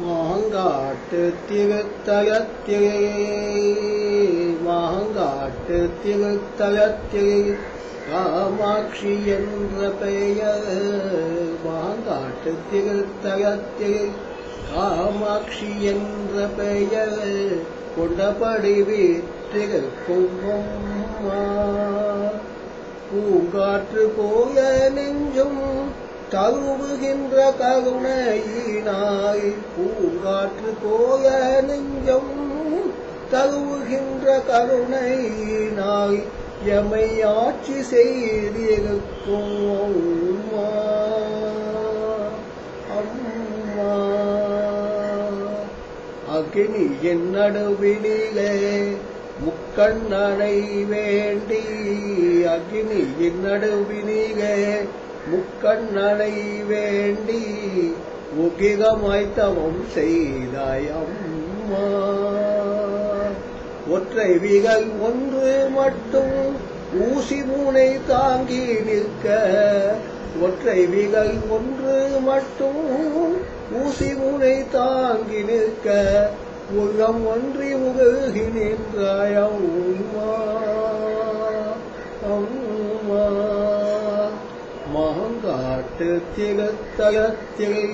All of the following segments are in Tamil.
மாங்காட்டு திருத்தலத்திலே மாங்காட்டு திருத்தலத்திலே காமாட்சி என்ற பெயர். மாங்காட்டு திருத்தலத்திலே காமாட்சி என்ற பெயர். கொண்டபடி வீற்றிருக்கும் பூங்காற்று போய நெஞ்சும் தழுவுகின்ற கருணையினாய் பூங்காற்று போய நெஞ்சம் தழுவுகின்ற கருணையினாய் எமை ஆட்சி செய்திருக்கும் அம்மா. அம்மா. அக்னியின் நடுவினிலே முக்கண்ணனை வேண்டி அக்னியின் நடுவினிலே முக்கண்ணனை வேண்டி உகிதமாய் தவம் செய்தாய் அம்மா ஒற்றை விகல் ஒன்று மட்டும் ஊசி மூனை தாங்கி நிற்க. ஒற்றை விகல் ஒன்று மட்டும் ஊசி மூனை தாங்கி நிற்க. உள்ளம் ஒன்றி உகழ்கி நின்றாய் அம்மா மாங்காட்டு திகத்தலத்தில்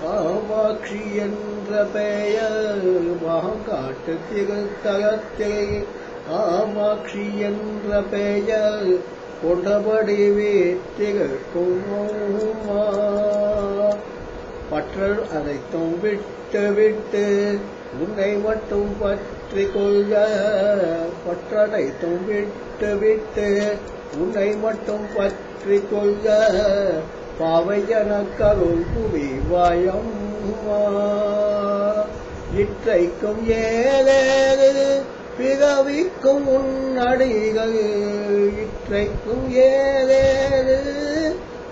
காமாட்சி என்ற பெயர். மாங்காட்டு திகத்தலத்தில் காமாட்சி என்ற பெயர். கொண்டபடி வீட்டிற்கும் பற்றல் அனைத்தும் விட்டு விட்டு உன்னை மட்டும் பற்றி கொள்க பற்றனைத்தும் விட்டு விட்டு உன்னை மட்டும் பற்றி கொள்க பாவையன கருள் புரிவாயம்மா இற்றைக்கும் ஏழேறு பிறவிக்கும் உன்னடிகள். இற்றைக்கும் ஏழேறு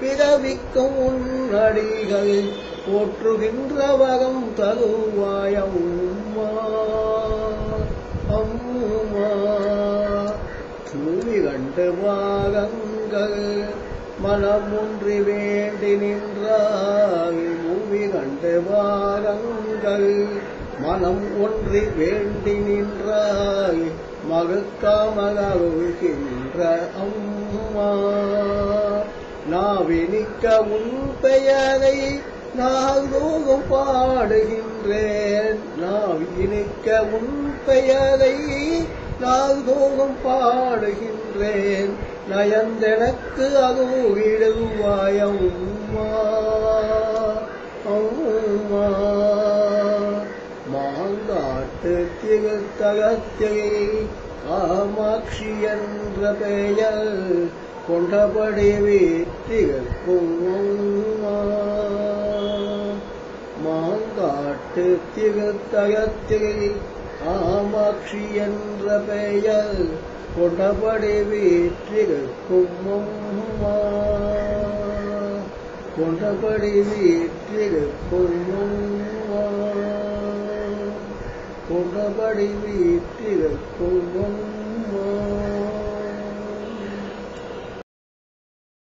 பிறவிக்கும் உன்னடிகள். போற்றுகின்ற வரம் தருவாயம்மா அம்மா தூவி கண்டு பாகங்கள். மனம் வேண்டி நின்றாய் மூவி கண்டு வாரங்கள். மனம் ஒன்றி வேண்டி நின்றாய் மகக்காமகின்ற அம்மா. நாவினிக்க உன் பெயரை நாள்தோறும் பாடுகின்றேன். நாவினிக்க உன் பெயரை நாள்தோறும் பாடுகின்றேன். நயந்தெனக்கு அருவிடுவாயம்மா அம்மா. மாங்காட்டு திருத்தலத்தில் காமாட்சி என்ற பெயர் கொண்டபடி வீட்டிற்கும் மாங்காட்டு திகத்தகத்தை ஆமாட்சி என்ற பெயர் கொண்டபடி வீற்றிருக்கும் கொண்டபடி வீற்றிருக்கும் கொண்டபடி வீற்றிருக்கும்